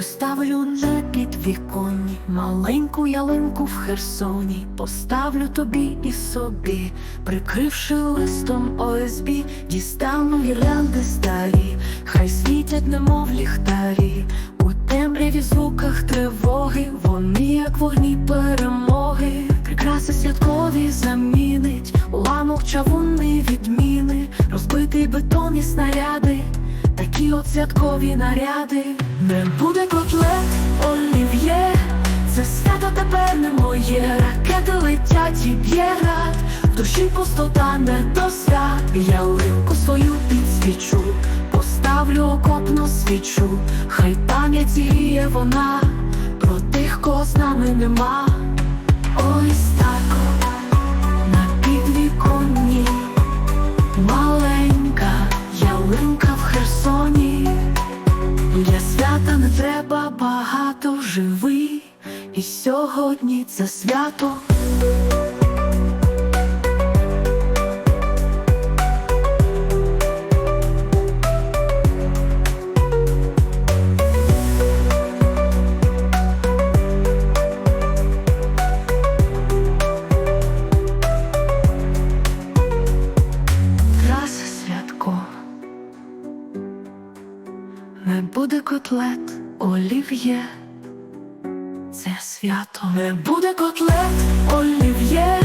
Ставлю на підвіконні маленьку ялинку в Херсоні, поставлю тобі і собі, прикривши листом ОСБ, дістану гірлянди старі, хай світять, немов ліхтарі, у темряві звуках тривоги, вони, як вогні перемоги, прикраси святкові замінить, уламок чавунний відміни, От святкові наряди, не буде котлет, олів'є, це свято тепер не моє, ракети летять і б'є град, в душі пустота не до свят, ялинку свою підсвічу, поставлю окопну свічу, хай пам'яті є вона, про тих, кого з нами нема. Ось Херсоні, для свята не треба багато живи, і сьогодні це свято. Не буде котлет, олів'є, це свято, не буде котлет, олів'є,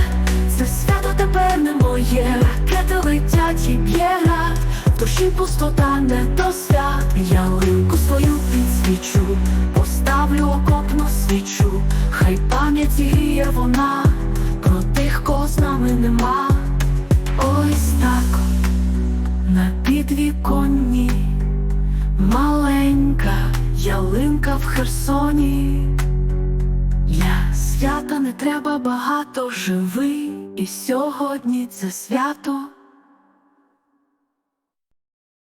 це свято тепер не моє, ракети летять і б'є рад, в душі пустота не до свят, ялинку свою підсвічу, поставлю окопну свічу, хай пам'яті гріє вона, про тих, кого з нами нема. Ось так ялинка в Херсоні. Для свята не треба багато живи, і сьогодні це свято